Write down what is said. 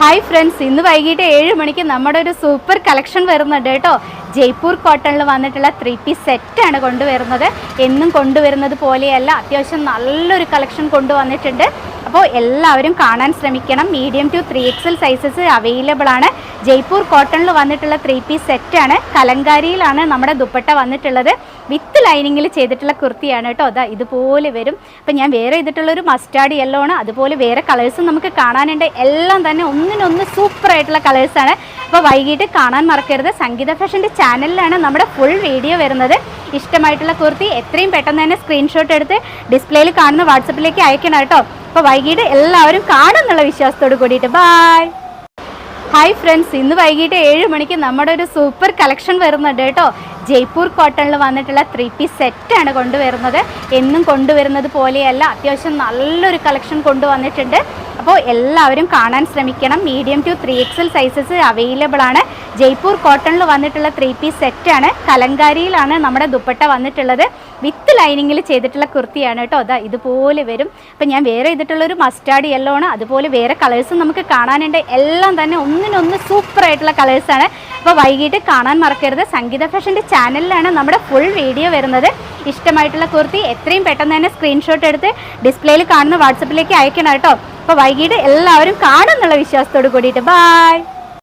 Hi friends ഇന്ന് വൈകിട്ട് ഏഴ് മണിക്ക് നമ്മുടെ ഒരു സൂപ്പർ കളക്ഷൻ വരുന്നുണ്ട് കേട്ടോ. ജയ്പൂർ കോട്ടണിൽ വന്നിട്ടുള്ള ത്രീ പീസ് സെറ്റാണ് കൊണ്ടുവരുന്നത്. എന്നും കൊണ്ടുവരുന്നത് പോലെയല്ല അത്യാവശ്യം നല്ലൊരു കളക്ഷൻ കൊണ്ടുവന്നിട്ടുണ്ട്. അപ്പോൾ എല്ലാവരും കാണാൻ ശ്രമിക്കണം. Medium to three XL sizes available ആണ്. ജയ്പൂർ കോട്ടണിൽ വന്നിട്ടുള്ള ത്രീ പീസ് സെറ്റാണ് കലങ്കാരിയിലാണ് നമ്മുടെ ദുപ്പട്ട വന്നിട്ടുള്ളത്. വിത്ത് ലൈനിങ്ങിൽ ചെയ്തിട്ടുള്ള കുർത്തിയാണ് കേട്ടോ. അതാ ഇതുപോലെ വരും. അപ്പം ഞാൻ വേറെ ചെയ്തിട്ടുള്ള ഒരു മസ്റ്റാർഡ് യെല്ലോ ആണ്. അതുപോലെ വേറെ കളേഴ്സും നമുക്ക് കാണാനുണ്ട്. എല്ലാം തന്നെ ഒന്നിനൊന്ന് സൂപ്പർ ആയിട്ടുള്ള കളേഴ്സാണ് അപ്പോൾ വൈകിട്ട് കാണാൻ മറക്കരുത്. സംഗീത ഫാഷന്റെ ചാനലിലാണ് നമ്മുടെ ഫുൾ വീഡിയോ വരുന്നത്. ഇഷ്ടമായിട്ടുള്ള കുർത്തി എത്രയും പെട്ടെന്ന് തന്നെ സ്ക്രീൻഷോട്ട് എടുത്ത് ഡിസ്പ്ലേയിൽ കാണുന്ന വാട്സപ്പിലേക്ക് അയക്കണം കേട്ടോ. അപ്പോൾ വൈകിട്ട് എല്ലാവരും കാണുന്നുള്ള വിശ്വാസത്തോട് കൂടിയിട്ട്. ബായ് ഹായ് ഫ്രണ്ട്സ് ഇന്ന് വൈകിട്ട് ഏഴ് മണിക്ക് നമ്മുടെ ഒരു സൂപ്പർ കളക്ഷൻ വരുന്നുണ്ട് കേട്ടോ. ജയ്പൂർ കോട്ടണിൽ വന്നിട്ടുള്ള ത്രീ പീസ് സെറ്റാണ് കൊണ്ടുവരുന്നത്. എന്നും കൊണ്ടുവരുന്നത് പോലെയല്ല അത്യാവശ്യം നല്ലൊരു കളക്ഷൻ കൊണ്ടുവന്നിട്ടുണ്ട്. അപ്പോൾ എല്ലാവരും കാണാൻ ശ്രമിക്കണം. Medium to three XL sizes available ആണ്. ജയ്പൂർ കോട്ടണിൽ വന്നിട്ടുള്ള ത്രീ പീസ് സെറ്റാണ് കലങ്കാരിയിലാണ് നമ്മുടെ ദുപ്പട്ട വന്നിട്ടുള്ളത്. വിത്ത് ലൈനിങ്ങിൽ ചെയ്തിട്ടുള്ള കുർത്തിയാണ് കേട്ടോ. അതാ ഇതുപോലെ വരും. അപ്പം ഞാൻ വേറെ ചെയ്തിട്ടുള്ള ഒരു മസ്റ്റാർഡ് യെല്ലോ ആണ്. അതുപോലെ വേറെ കളേഴ്സും നമുക്ക് കാണാനുണ്ട്. എല്ലാം തന്നെ ഒന്നിനൊന്ന് സൂപ്പർ ആയിട്ടുള്ള കളേഴ്സാണ് അപ്പോൾ വൈകിട്ട് കാണാൻ മറക്കരുത്. സംഗീത ഫാഷന്റെ ചാനലിലാണ് നമ്മുടെ ഫുൾ വീഡിയോ വരുന്നത്. ഇഷ്ടമായിട്ടുള്ള കുർത്തി എത്രയും പെട്ടെന്ന് തന്നെ സ്ക്രീൻഷോട്ട് എടുത്ത് ഡിസ്പ്ലേയിൽ കാണുന്ന വാട്സപ്പിലേക്ക് അയക്കണം കേട്ടോ. അപ്പോൾ വൈകിട്ട് എല്ലാവരും കാണുന്നുള്ള വിശ്വാസത്തോട് കൂടിയിട്ട്. ബായ്